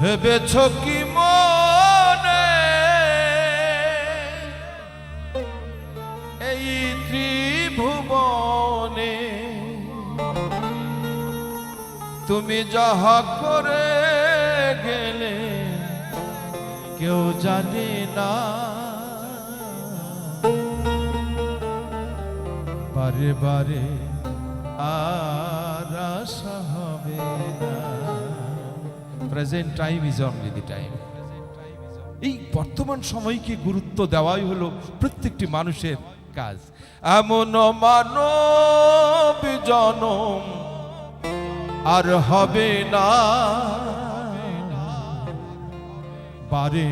ভেবেছ কি মনে? এই ত্রিভুবনে তুমি যাহা করে গেলে, কেউ জানে না। বারে বারে আর আশা হবে না। Present time is only the time এই বর্তমান সময়কে গুরুত্ব দেওয়াই হলো প্রত্যেকটি মানুষের কাজ। এমন মানব জনম আর হবে না। বারে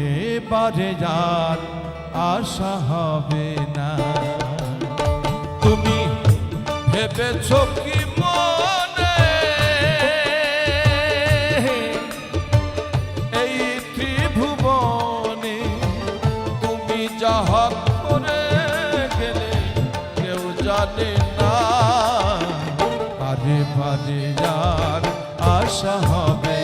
বারে যার আশা হবে না। তুমি ভেবেছ কি যার আশা হবে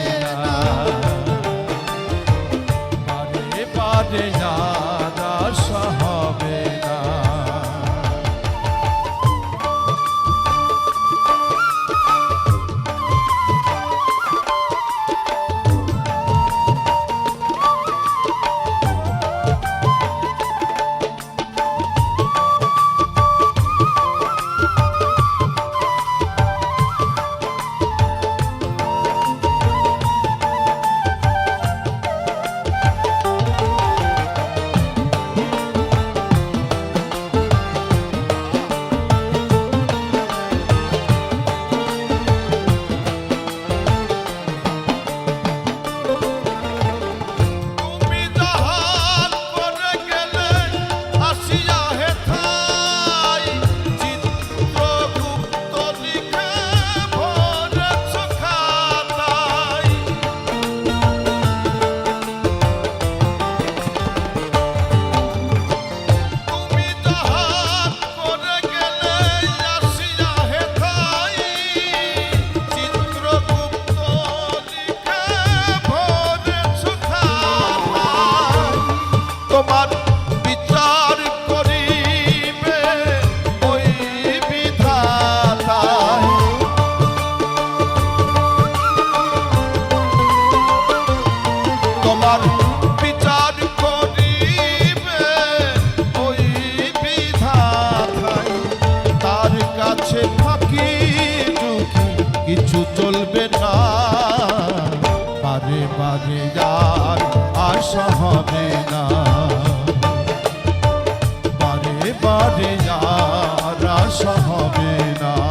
কিছু চলবে না। বারে বারে যার আশা হবে না। বারে বারে যার আশা হবে না।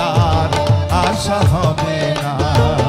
আর আশা হবে না।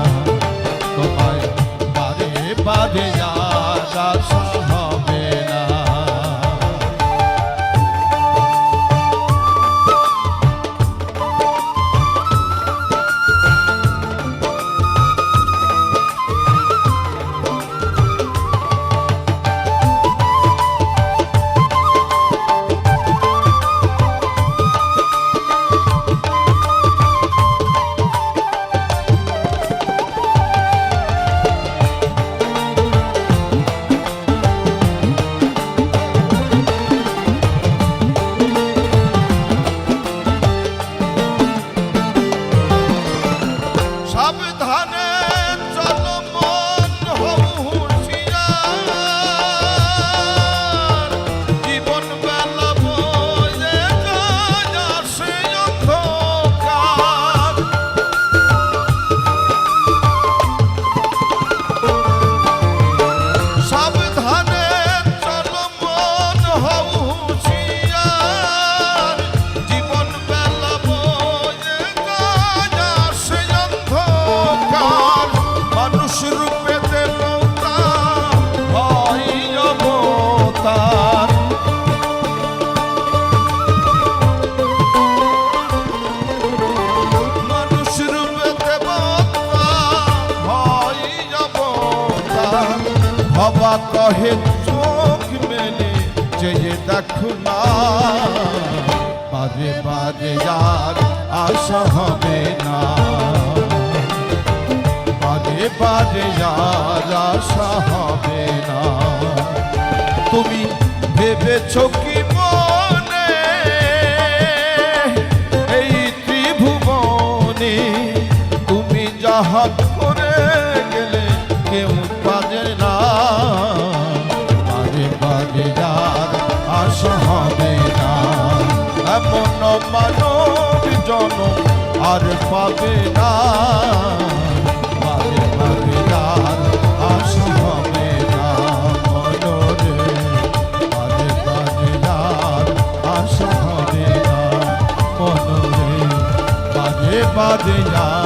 বাবা কহে, চোখ মেলে চেয়ে দেখো না। বারে বারে আর আশা হবে না। বারে বারে আর আশা হবে না। তুমি ভেবেছ কি মনে? এই ত্রিভুবনে, তুমি যাহা জনম আর পাবে না। বারে বারে আর আশা হবে না মনরে। বারে বারে আর আশা হবে না মনরে। বারে বারে আর